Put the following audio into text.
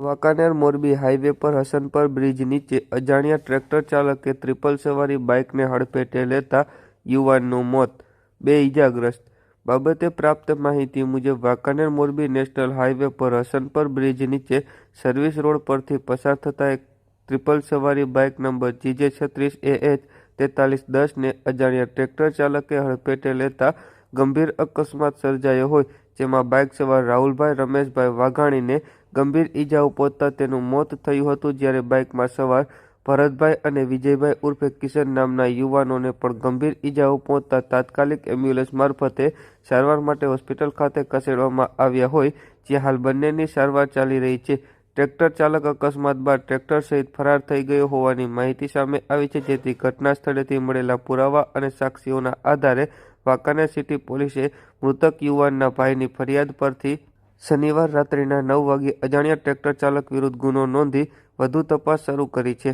Wankaner Morbi highway પર Hasanpar bridge નીચે અજાણ્યા ટ્રેક્ટર ચાલકે ટ્રિપલ સવારી બાઇકને હડફેટે લેતા યુવાનનું મોત, બે ઇજાગ્રસ્ત બાબતે પ્રાપ્ત માહિતી મુજબ વાંકાનેર મોરબી નેશનલ હાઈવે પર હસનપર બ્રિજ નીચે સર્વિસ રોડ પરથી પસાર થતા એક ટ્રિપલ સવારી બાઇક નંબર જીજે છત્રીસ એ એચ તેતાલીસ દસને અજાણ્યા ટ્રેક્ટર ચાલકે હડફેટે લેતા ગંભીર અકસ્માત સર્જાયો હોય જેમાં બાઇક સવાર રાહુલભાઈ, રમેશભાઈ વાઘાણીને ગંભીર ઈજાઓ પહોંચતા તેનું મોત થયું હતું, જ્યારે બાઇકમાં સવાર ભરતભાઈ અને વિજયભાઈ ઉર્ફે કિશન નામના યુવાનોને પણ ગંભીર ઈજાઓ પહોંચતા તાત્કાલિક એમ્બ્યુલન્સ મારફતે સારવાર માટે હોસ્પિટલ ખાતે ખસેડવામાં આવ્યા હોય જ્યાં હાલ બંનેની સારવાર ચાલી રહી છે. ટ્રેક્ટર ચાલક અકસ્માત બાદ ટ્રેક્ટર સહિત ફરાર થઈ ગયો હોવાની માહિતી સામે આવી છે, જેથી ઘટના સ્થળેથી મળેલા પુરાવા અને સાક્ષીઓના આધારે વાંકાનેર સિટી પોલીસે મૃતક યુવાનના ભાઈની ફરિયાદ પરથી શનિવાર રાત્રિના નવ વાગે અજાણ્યા ટ્રેક્ટર ચાલક વિરુદ્ધ ગુનો નોંધી વધુ તપાસ શરૂ કરી છે.